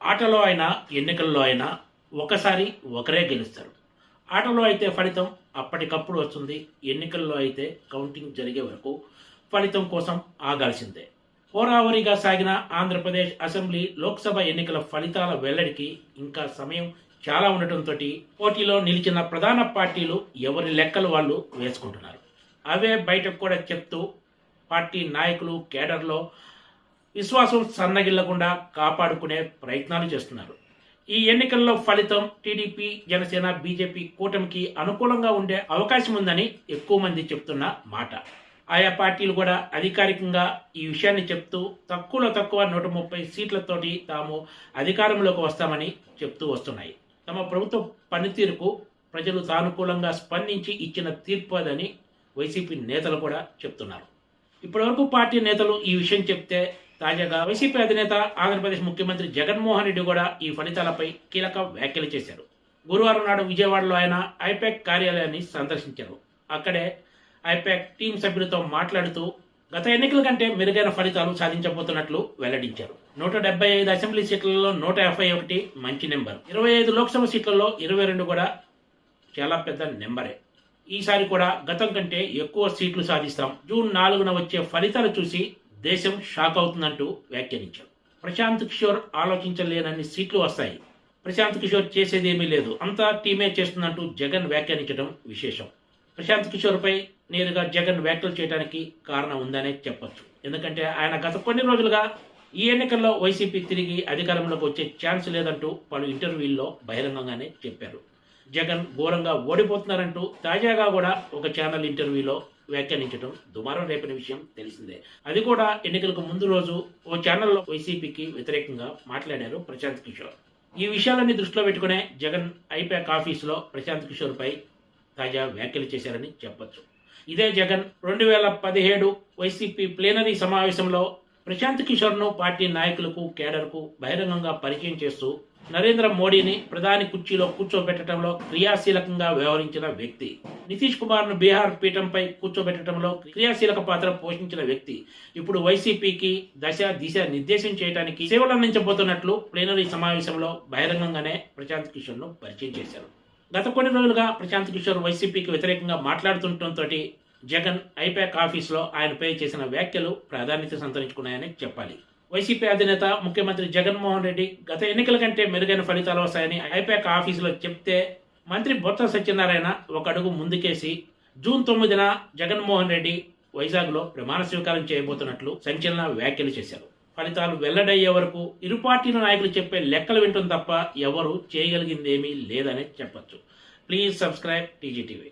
ఆటలో అయినా ఎన్నికల్లో అయినా ఒకసారి ఒకరే గెలుస్తారు. ఆటలో అయితే ఫలితం అప్పటికప్పుడు వస్తుంది. ఎన్నికల్లో అయితే కౌంటింగ్ జరిగే వరకు ఫలితం కోసం ఆగాల్సిందే. హోరావరిగా సాగిన ఆంధ్రప్రదేశ్ అసెంబ్లీ లోక్సభ ఎన్నికల ఫలితాల వెల్లడికి ఇంకా సమయం చాలా ఉండటంతో పోటీలో నిలిచిన ప్రధాన పార్టీలు ఎవరి లెక్కలు వాళ్ళు వేసుకుంటున్నారు? అవే బయటకు కూడా చెప్తూ పార్టీ నాయకులు కేడర్లో విశ్వాసం సన్నగిల్లకుండా కాపాడుకునే ప్రయత్నాలు చేస్తున్నారు. ఈ ఎన్నికల్లో ఫలితం టీడీపీ జనసేన బీజేపీ కూటమికి అనుకూలంగా ఉండే అవకాశం ఉందని ఎక్కువ మంది చెప్తున్న మాట. ఆయా పార్టీలు కూడా అధికారికంగా ఈ విషయాన్ని చెప్తూ తక్కువలో తక్కువ నూట ముప్పై సీట్లతోటి తాము అధికారంలోకి వస్తామని చెప్తూ వస్తున్నాయి. తమ ప్రభుత్వ పనితీరుకు ప్రజలు సానుకూలంగా స్పందించి ఇచ్చిన తీర్పు అదని వైసీపీ నేతలు కూడా చెప్తున్నారు. ఇప్పటివరకు పార్టీ నేతలు ఈ విషయం చెప్తే తాజాగా వైసీపీ అధినేత ఆంధ్రప్రదేశ్ ముఖ్యమంత్రి జగన్మోహన్ రెడ్డి కూడా ఈ ఫలితాలపై కీలక వ్యాఖ్యలు చేశారు. గురువారం నాడు విజయవాడలో ఆయన ఐపాక్ కార్యాలయాన్ని సందర్శించారు. అక్కడే ఐపాక్ టీం సభ్యులతో మాట్లాడుతూ గత ఎన్నికల కంటే మెరుగైన ఫలితాలు సాధించబోతున్నట్లు వెల్లడించారు. నూట డెబ్బై ఐదు అసెంబ్లీ సీట్లలో నూట యాభై ఒకటి మంచి నెంబర్. ఇరవై ఐదు లోక్సభ సీట్లలో ఇరవై రెండు కూడా చాలా పెద్ద నెంబరే. ఈసారి కూడా గతం కంటే ఎక్కువ సీట్లు సాధిస్తాం. జూన్ నాలుగున వచ్చే ఫలితాలు చూసి దేశం షాక్ అవుతుందంటూ వ్యాఖ్యానించాడు ప్రశాంత్ కిషోర్ ఆలోచించలేనన్ని సీట్లు వస్తాయి. ప్రశాంత్ కిషోర్ చేసేదేమీ లేదు. అంతా టీమే చేస్తుందంటూ జగన్ వ్యాఖ్యానించడం విశేషం. ప్రశాంత్ కిషోర్పై నేరుగా జగన్ వ్యాఖ్యలు చేయడానికి కారణం ఉందనే చెప్పొచ్చు. ఎందుకంటే ఆయన గత కొన్ని రోజులుగా ఈ ఎన్నికల్లో వైసీపీ తిరిగి అధికారంలోకి వచ్చే ఛాన్స్ లేదంటూ పలు ఇంటర్వ్యూల్లో బహిరంగంగానే చెప్పారు. జగన్ ఘోరంగా ఓడిపోతున్నారంటూ తాజాగా కూడా ఒక ఛానల్ ఇంటర్వ్యూలో వ్యాఖ్యానించడం దుమారం రేపిన విషయం తెలిసిందే. అది కూడా ఎన్నికలకు ముందు రోజు ఓ ఛానల్లో వైసీపీకి వ్యతిరేకంగా మాట్లాడారు ప్రశాంత్ కిషోర్. ఈ విషయాలన్నీ దృష్టిలో పెట్టుకునే జగన్ ఐపాక్ ఆఫీసులో ప్రశాంత్ కిషోర్ పై తాజా వ్యాఖ్యలు చేశారని చెప్పొచ్చు. ఇదే జగన్ రెండు వేల పదిహేడు వైసీపీ ప్లేనరీ సమావేశంలో ప్రశాంత్ కిషోర్ను పార్టీ నాయకులకు కేడర్కు బహిరంగంగా పరిచయం చేస్తూ నరేంద్ర మోడీని ప్రధాని కుర్చీలో కూర్చోబెట్టడంలో క్రియాశీలకంగా వ్యవహరించిన వ్యక్తి. నితీష్ కుమార్ను బీహార్ పీఠంపై కూర్చోబెట్టడంలో క్రియాశీలక పాత్ర పోషించిన వ్యక్తి. ఇప్పుడు వైసీపీకి దశ దిశ నిర్దేశం చేయడానికి సేవలు అందించబోతున్నట్లు ప్లేనరీ సమావేశంలో బహిరంగంగానే ప్రశాంత్ కిషోర్ను పరిచయం చేశారు. గత కొన్ని రోజులుగా ప్రశాంత్ కిషోర్ వైసీపీకి వ్యతిరేకంగా మాట్లాడుతుండటంతో జగన్ ఐపాక్ ఆఫీస్లో ఆయనపై చేసిన వ్యాఖ్యలు ప్రాధాన్యత సంతరించుకున్నాయని చెప్పాలి. వైసీపీ అధినేత ముఖ్యమంత్రి జగన్మోహన్ రెడ్డి గత ఎన్నికల కంటే మెరుగైన ఫలితాలు వస్తాయని ఐపాక్ ఆఫీసులో చెప్తే మంత్రి బొత్స సత్యనారాయణ ఒక అడుగు ముందుకేసి జూన్ తొమ్మిదిన జగన్మోహన్ రెడ్డి వైజాగ్లో ప్రమాణ స్వీకారం చేయబోతున్నట్లు సంచలన వ్యాఖ్యలు చేశారు. ఫలితాలు వెల్లడయ్యే వరకు ఇరు పార్టీల నాయకులు చెప్పే లెక్కలు వింటుంది తప్ప ఎవరు చేయగలిగిందేమీ లేదని చెప్పొచ్చు. Please subscribe TGTV